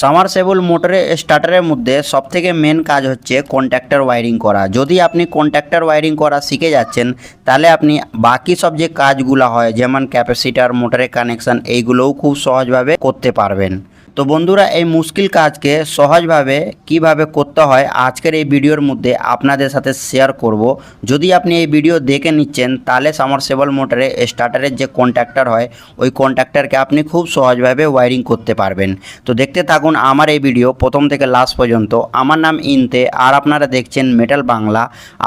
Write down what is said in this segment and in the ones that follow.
সামারসেবল মোটরে স্টার্টারের মধ্যে সবথেকে মেন কাজ হচ্ছে কন্ট্যাক্টর ওয়ারিং করা। যদি আপনি কন্ট্যাক্টর ওয়ারিং করা শিখে যাচ্ছেন, তাহলে আপনি বাকি সব যে কাজগুলো হয়, যেমন ক্যাপাসিটার মোটরের কানেকশান এইগুলোও খুব সহজভাবে করতে পারবেন। তো বন্ধুরা, এই মুশকিল কাজকে সহজভাবে কীভাবে করতে হয় আজকের এই ভিডিওর মধ্যে আপনাদের সাথে শেয়ার করব। যদি আপনি এই ভিডিও দেখে নিচ্ছেন, তাহলে সামারসেবল মোটরে স্টার্টারের যে কন্ট্যাক্টর হয়, ওই কন্ট্যাক্টরকে আপনি খুব সহজভাবে ওয়ারিং করতে পারবেন। তো দেখতে থাকুন আমার এই ভিডিও প্রথম থেকে লাস্ট পর্যন্ত। আমার নাম ইনতে, আর আপনারা দেখছেন মেটাল বাংলা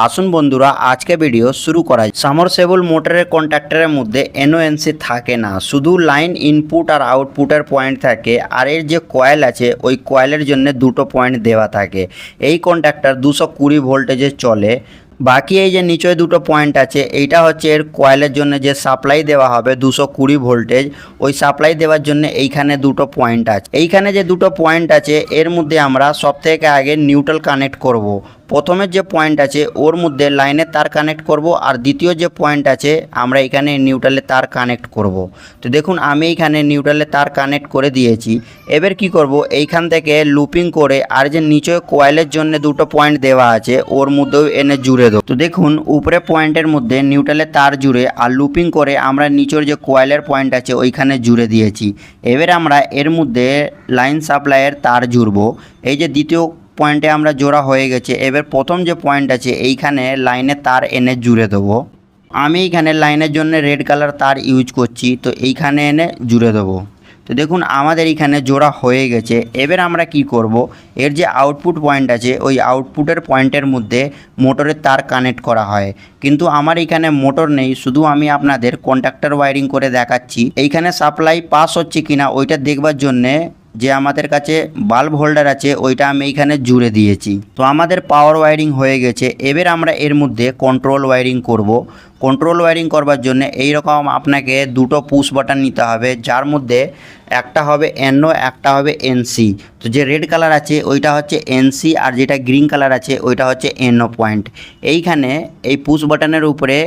আসুন বন্ধুরা, আজকে ভিডিও শুরু করা সামারসেবল মোটরের কন্ট্যাক্টরের মধ্যে এনওএনসি থাকে না। শুধু লাইন ইনপুট আর আউটপুটের পয়েন্ট থাকে, আর এর যে কয়েল আছে, ওই কয়েলের জন্য দুটো পয়েন্ট দেওয়া থাকে। এই কন্ট্রাক্টর দুশো কুড়ি ভোল্টেজে চলে। বাকি এই যে নিচয় দুটো পয়েন্ট আছে, এইটা হচ্ছে এর কয়েলের জন্য যে সাপ্লাই দেওয়া হবে দুশো কুড়ি ভোল্টেজ ওই সাপ্লাই দেওয়ার জন্য এইখানে দুটো পয়েন্ট আছে। এইখানে যে দুটো পয়েন্ট আছে, এর মধ্যে আমরা সব থেকে আগে নিউট্রাল কানেক্ট করব। প্রথমের যে পয়েন্ট আছে, ওর মধ্যে লাইনের তার কানেক্ট করব, আর দ্বিতীয় যে পয়েন্ট আছে, আমরা এখানে নিউট্রালে তার কানেক্ট করব। তো দেখুন, আমি এইখানে নিউট্রালে তার কানেক্ট করে দিয়েছি। এবার কি করব? এইখান থেকে লুপিং করে, আর যে নিচে কয়েলের জন্য দুটো পয়েন্ট দেওয়া আছে, ওর মধ্যেও এনে জুড়ে দেবো। তো দেখুন, উপরে পয়েন্টের মধ্যে নিউট্রালে তার জুড়ে, আর লুপিং করে আমরা নিচের যে কয়েলের পয়েন্ট আছে, ওইখানে জুড়ে দিয়েছি। এবার আমরা এর মধ্যে লাইন সাপ্লাইয়ের তার জুড়বো। এই যে দ্বিতীয় পয়েন্টে আমরা জোড়া হয়ে গেছে। এবার প্রথম যে পয়েন্ট আছে, এইখানে লাইনে তার এনে জুড়ে দেবো। আমি এইখানে লাইনের জন্য রেড কালার তার ইউজ করছি, তো এইখানে এনে জুড়ে দেবো। তো দেখুন, আমাদের এখানে জোড়া হয়ে গেছে। এবার আমরা কি করব? এর যে আউটপুট পয়েন্ট আছে, ওই আউটপুটের পয়েন্টের মধ্যে মোটরের তার কানেক্ট করা হয়। কিন্তু আমার এখানে মোটর নেই, শুধু আমি আপনাদের কন্ট্রাক্টর ওয়ারিং করে দেখাচ্ছি। এইখানে সাপ্লাই পাস হচ্ছে কিনা, ওইটা দেখবার জন্যে যে আমাদের কাছে বাল্ব হোল্ডার আছে, ওইটা আমি এইখানে জুড়ে দিয়েছি। তো আমাদের পাওয়ার ওয়ারিং হয়ে গেছে। এবার আমরা এর মধ্যে কন্ট্রোল ওয়ারিং করব। কন্ট্রোল ওয়ারিং করবার জন্য এই রকম আপনাকে দুটো পুশ বাটন নিতে হবে, যার মধ্যে একটা হবে এনও একটা হবে এনসি তো যে রেড কালার আছে, ওইটা হচ্ছে এনসি আর যেটা গ্রিন কালার আছে, ওইটা হচ্ছে এনও পয়েন্ট এইখানে এই পুশ বাটনের উপরে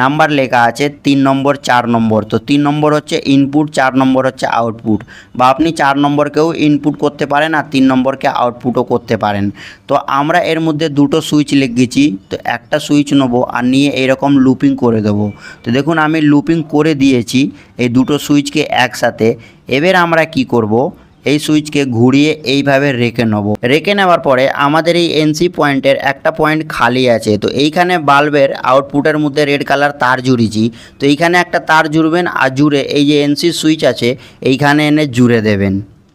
নাম্বার লেখা আছে তিন নম্বর, চার নম্বর। তো তিন নম্বর হচ্ছে ইনপুট চার নম্বর হচ্ছে আউটপুট বা আপনি চার নম্বরকেও ইনপুট করতে পারেন আর তিন নম্বরকে আউটপুটও করতে পারেন। তো আমরা এর মধ্যে দুটো সুইচ লিখেছি তো একটা সুইচ নেব আর নিয়ে এরকম লুপিং করে দেবো। তো দেখুন, আমি লুপিং করে দিয়েছি এই দুটো সুইচকে একসাথে। এবার আমরা কি করব? এই সুইচকে ঘুরিয়ে এইভাবে রেখে নেব। রেখে নেওয়ার পরে আমাদের এই এনসি পয়েন্টের একটা পয়েন্ট খালি আছে। তো এইখানে বাল্বের আউটপুটের মধ্যে রেড কালার তার জুড়িছি। তো এইখানে একটা তার জুড়বেন আর জুড়ে এই যে এনসি সুইচ আছে, এইখানে এনে জুড়ে দেবেন।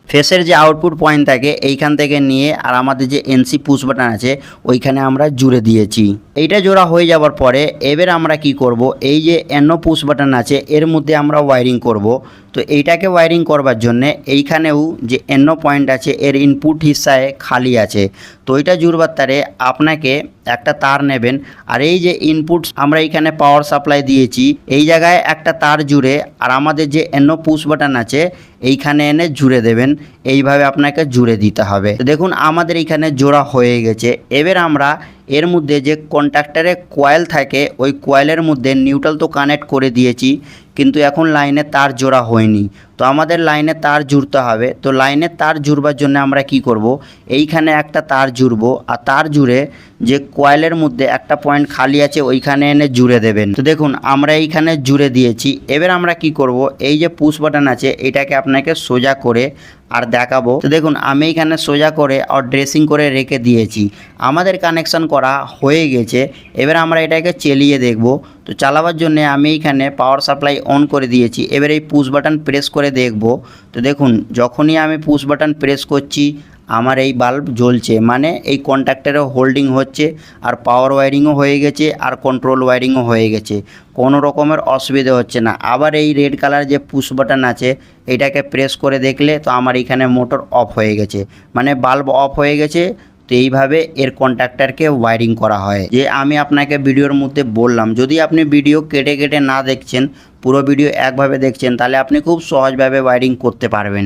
ফেসের যে আউটপুট পয়েন্ট থাকে, এইখান থেকে নিয়ে আর আমাদের যে এনসি পুশ বাটন আছে, ওইখানে আমরা জুড়ে দিয়েছি। এইটা জোড়া হয়ে যাওয়ার পরে এবার আমরা কি করব? এই যে এনও পুশ বাটন আছে, এর মধ্যে আমরা ওয়ারিং করব। তো এইটাকে ওয়ারিং করবার জন্যে এইখানেও যে এনও পয়েন্ট আছে, এর ইনপুট হিসায় খালি আছে। তো ওইটা জুড়বার তারে আপনাকে একটা তার নেবেন। আর এই যে ইনপুট আমরা এখানে পাওয়ার সাপ্লাই দিয়েছি, এই জায়গায় একটা তার জুড়ে, আর আমাদের যে এন্য পুশ বাটন আছে, এইখানে এনে জুড়ে দেবেন। এইভাবে আপনাকে জুড়ে দিতে হবে। দেখুন, আমাদের এইখানে জোড়া হয়ে গেছে। এবার আমরা এর মধ্যে যে কন্ট্রাক্টরে কয়েল থাকে, ওই কয়েলের মধ্যে নিউট্রাল তো কানেক্ট করে দিয়েছি, কিন্তু এখন লাইনে তার জোড়া হয়নি। তো আমাদের লাইনে তার জুড়তে হবে। তো লাইনে তার জুড়বার জন্য আমরা কি করব? এইখানে একটা তার জুড়বো, আর তার জুড়ে যে কয়েলের মধ্যে একটা পয়েন্ট খালি আছে, ওইখানে এনে জুড়ে দেবেন। তো দেখুন, আমরা এইখানে জুড়ে দিয়েছি। এবার আমরা কি করব? এই যে পুশ বাটন আছে, এটাকে আপনাকে সোজা করে আর দেখাবো। তো দেখুন, আমি এখানে সোজা করে, আর ড্রেসিং করে রেখে দিয়েছি। আমাদের কানেকশন করা হয়ে গেছে। এবার আমরা এটাকে চালিয়ে দেখব। তো চালাবার জন্য আমি এইখানে পাওয়ার সাপ্লাই অন করে দিয়েছি। এবার এই পুশ বাটন প্রেস করে দেখব। তো দেখুন, যখনই আমি পুশ বাটন প্রেস করছি, আমার এই বাল্ব জ্বলছে। মানে এই কন্ট্যাক্টারে হোল্ডিং হচ্ছে, আর পাওয়ার ওয়ারিংও হয়ে গেছে, আর কন্ট্রোল ওয়ারিংও হয়ে গেছে। কোনো রকমের অসুবিধে হচ্ছে না। আবার এই রেড কালার যে পুশ বাটন আছে, এটাকে প্রেস করে দেখলে তো আমার এখানে মোটর অফ হয়ে গেছে। মানে বাল্ব অফ হয়ে গেছে তো এইভাবে এর কন্ট্রাক্টরকে ওয়ারিং করা হয়। যে আমি আপনাকে ভিডিওর মধ্যে বললাম, যদি আপনি ভিডিও কেটে কেটে না দেখছেন, পুরো ভিডিও একভাবে দেখছেন, তাহলে আপনি খুব সহজভাবে ওয়ারিং করতে পারবেন।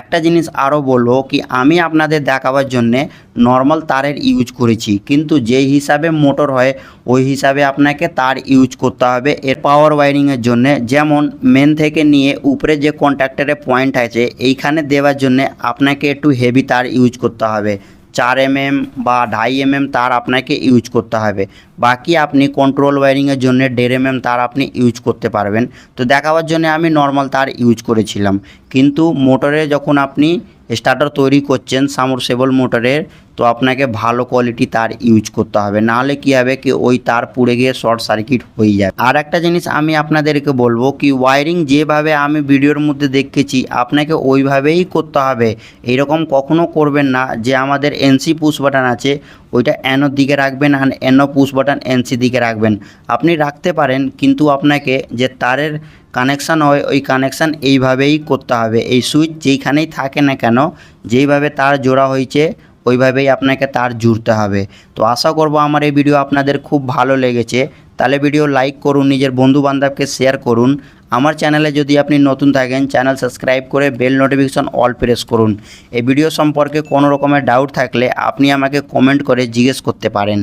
একটা জিনিস আরও বলব কি, আমি আপনাদের দেখাবার জন্যে নর্মাল তারের ইউজ করেছি, কিন্তু যেই হিসাবে মোটর হয়, ওই হিসাবে আপনাকে তার ইউজ করতে হবে। এর পাওয়ার ওয়ারিংয়ের জন্য যেমন মেন থেকে নিয়ে উপরে যে কন্ট্যাক্টরের পয়েন্ট আছে, এইখানে দেওয়ার জন্য আপনাকে একটু হেভি তার ইউজ করতে হবে। চার এমএম বা ঢাই এমএম তার আপনাকে ইউজ করতে হবে। বাকি আপনি কন্ট্রোল ওয়ারিংয়ের জন্য দেড় এমএম তার আপনি ইউজ করতে পারবেন। তো দেখাবার জন্য আমি নর্মাল তার ইউজ করেছিলাম। কিন্তু মোটরে যখন আপনি স্টার্টার তৈরি করছেন সামরসেবল মোটরের তো আপনাকে ভালো কোয়ালিটি তার ইউজ করতে হবে। নাহলে কী হবে কি ওই তার পুড়ে গিয়ে শর্ট সার্কিট হয়ে যাবে। আর একটা জিনিস আমি আপনাদেরকে বলব কি ওয়ারিং যেভাবে আমি ভিডিওর মধ্যে দেখেছি, আপনাকে ওইভাবেই করতে হবে। এরকম কখনো করবেন না যে আমাদের এনসি পুশ বাটন আছে, ওইটা এনোর দিকে রাখবেন আর এনো পুশ বাটন এনসি দিকে রাখবেন। আপনি রাখতে পারেন, কিন্তু আপনাকে যে তারের কানেকশান হয়, ওই কানেকশান এইভাবেই করতে হবে। এই সুইচ যেইখানেই থাকে না কেন, যেইভাবে তার জোড়া হয়েছে ওইভাবেই আপনাকে তার জুড়তে হবে। তো আশা করব আমার এই ভিডিও আপনাদের খুব ভালো লেগেছে। তাহলে ভিডিও লাইক করুন, নিজের বন্ধু বান্ধবকে শেয়ার করুন। আমার চ্যানেলে যদি আপনি নতুন থাকেন, চ্যানেল সাবস্ক্রাইব করে বেল নোটিফিকেশন অল প্রেস করুন। এই ভিডিও সম্পর্কে কোনো রকমের ডাউট থাকলে আপনি আমাকে কমেন্ট করে জিজ্ঞেস করতে পারেন।